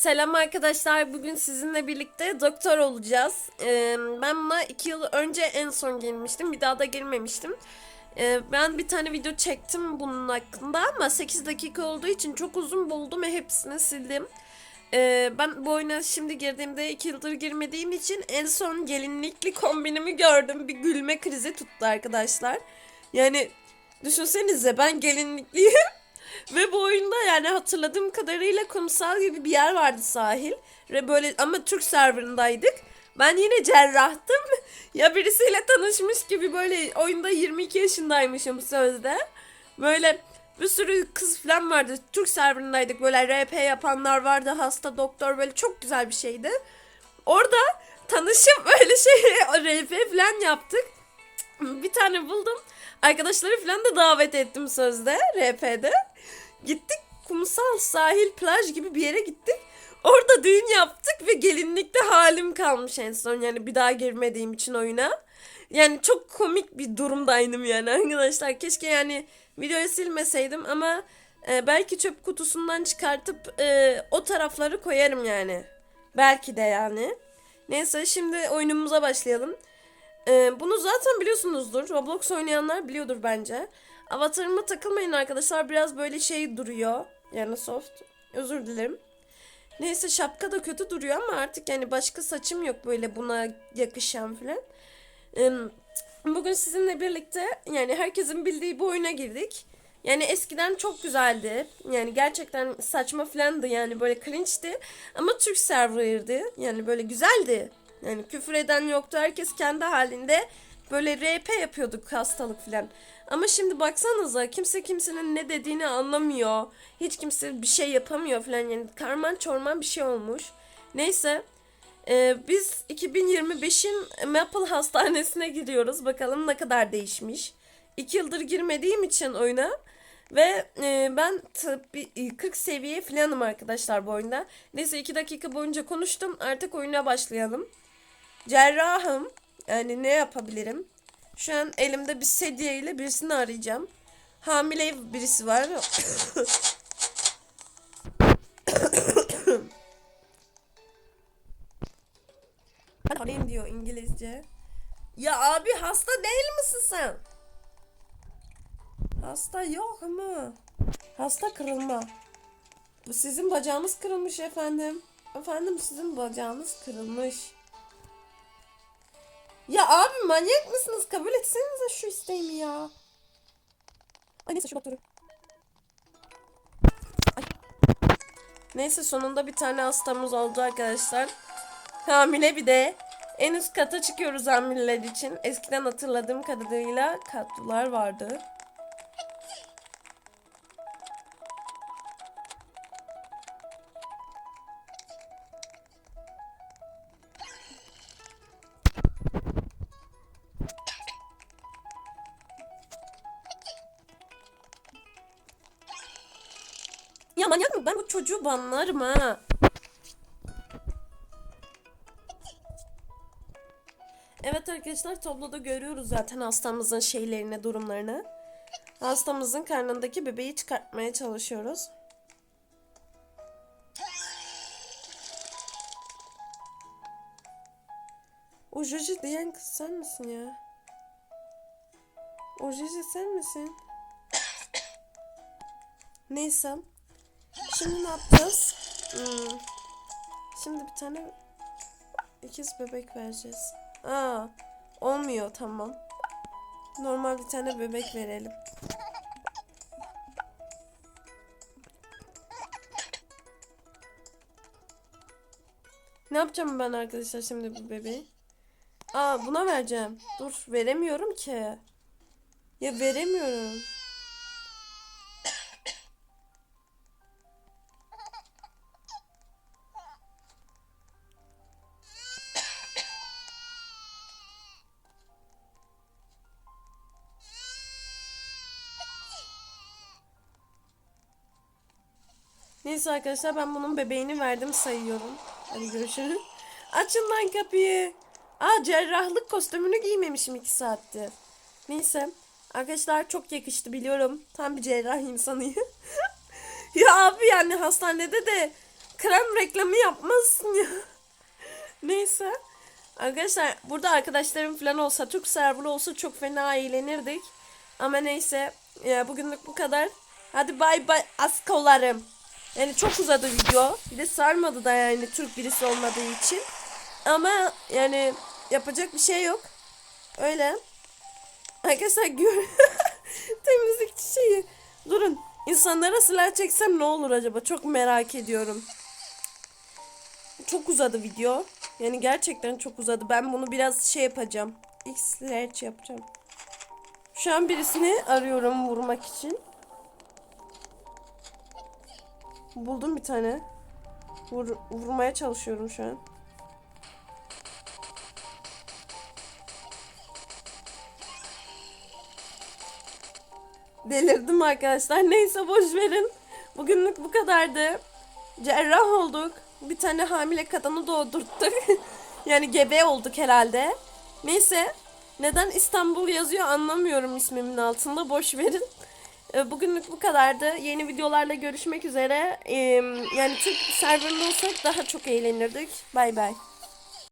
Selam arkadaşlar. Bugün sizinle birlikte doktor olacağız. Ee, ben buna iki yıl önce en son girmiştim. Bir daha da girmemiştim. Ee, ben bir tane video çektim bunun hakkında ama 8 dakika olduğu için çok uzun buldum ve hepsini sildim. Ee, ben bu oyuna şimdi girdiğimde 2 yıldır girmediğim için en son gelinlikli kombinimi gördüm. Bir gülme krizi tuttu arkadaşlar. Yani düşünsenize ben gelinlikliyim. Ve bu oyunda yani hatırladığım kadarıyla kumsal gibi bir yer vardı sahil. Ve böyle ama Türk serverındaydık. Ben yine cerrahtım. ya birisiyle tanışmış gibi böyle oyunda 22 yaşındaymışım sözde. Böyle bir sürü kız falan vardı. Türk serverındaydık. Böyle RP yapanlar vardı. Hasta doktor böyle çok güzel bir şeydi. Orada tanışıp böyle şey RP falan yaptık. Bir tane buldum. Arkadaşları falan da davet ettim sözde RP'de. Gittik kumsal sahil plaj gibi bir yere gittik. Orada düğün yaptık ve gelinlikte halim kalmış en son yani bir daha girmediğim için oyuna. Yani çok komik bir durumdaydım yani arkadaşlar. Keşke yani videoyu silmeseydim ama e, belki çöp kutusundan çıkartıp e, o tarafları koyarım yani. Belki de yani. Neyse şimdi oyunumuza başlayalım. E, bunu zaten biliyorsunuzdur. Roblox oynayanlar biliyordur bence. Avatarıma takılmayın arkadaşlar. Biraz böyle şey duruyor. Yani soft. Özür dilerim. Neyse şapka da kötü duruyor ama artık yani başka saçım yok böyle buna yakışan falan. Ee, Bugün sizinle birlikte yani herkesin bildiği bu oyuna girdik. Yani eskiden çok güzeldi. Yani gerçekten saçma falandı yani böyle cringe'ti. Ama Türk server'ıydı. Yani böyle güzeldi. Yani küfür eden yoktu. Herkes kendi halinde böyle RP yapıyorduk hastalık falan. Ama şimdi baksanıza kimse kimsenin ne dediğini anlamıyor. Hiç kimse bir şey yapamıyor falan yani karman çorman bir şey olmuş. Neyse ee, biz 2025'in Maple Hastanesi'ne gidiyoruz. Bakalım ne kadar değişmiş. 2 yıldır girmediğim için oyuna ve e, ben tabii 40 seviye falanım arkadaşlar bu oyunda. Neyse 2 dakika boyunca konuştum. Artık oyuna başlayalım. Cerrahım. Yani ne yapabilirim? Şu an elimde bir sedye ile birisini arayacağım. Hamile birisi var. Arayayım diyor İngilizce. Ya abi hasta değil misin sen? Hasta yok mu? Hasta kırılma. Bu sizin bacağınız kırılmış efendim. Efendim sizin bacağınız kırılmış. Ya abi manyak mısınız? Kabul etsenize şu isteğimi ya. Ay neyse şu doktoru. Ay. Neyse sonunda bir tane hastamız oldu arkadaşlar. Hamile bir de. En üst kata çıkıyoruz hamileler için. Eskiden hatırladığım kadarıyla katlılar vardı. Manyak mı? Ben bu çocuğu banlarım ha. Evet arkadaşlar tabloda görüyoruz zaten hastamızın şeylerini, durumlarını. Hastamızın karnındaki bebeği çıkartmaya çalışıyoruz. O Joji diyen kız sen misin ya? O sen misin? Neyse. Şimdi ne yapacağız? Hmm. Şimdi bir tane ikiz bebek vereceğiz. Aa, olmuyor tamam. Normal bir tane bebek verelim. Ne yapacağım ben arkadaşlar şimdi bu bebeği? Aa buna vereceğim. Dur veremiyorum ki. Ya veremiyorum. Neyse arkadaşlar ben bunun bebeğini verdim sayıyorum. Hadi görüşürüz. Açın lan kapıyı. Aa cerrahlık kostümünü giymemişim iki saattir. Neyse. Arkadaşlar çok yakıştı biliyorum. Tam bir cerrah insanıyım. ya abi yani hastanede de krem reklamı yapmazsın ya. Neyse. Arkadaşlar burada arkadaşlarım falan olsa Türk serverı olsa çok fena eğlenirdik. Ama neyse ya bugünlük bu kadar. Hadi bay bay askolarım. Yani çok uzadı video. Bir de sarmadı da yani Türk birisi olmadığı için. Ama yani yapacak bir şey yok. Öyle. Arkadaşlar gör temizlik çiçeği. Durun. İnsanlara silah çeksem ne olur acaba? Çok merak ediyorum. Çok uzadı video. Yani gerçekten çok uzadı. Ben bunu biraz şey yapacağım. X-Large yapacağım. Şu an birisini arıyorum vurmak için. Buldum bir tane. Vur, vurmaya çalışıyorum şu an. Delirdim arkadaşlar. Neyse boş verin. Bugünlük bu kadardı. Cerrah olduk. Bir tane hamile kadını doğdurttuk. yani gebe olduk herhalde. Neyse. Neden İstanbul yazıyor anlamıyorum ismimin altında. Boş verin. Ee, Bugünlük bu kadardı. Yeni videolarla görüşmek üzere. Ee, Yani Türk serverında olsak daha çok eğlenirdik. Bay bay.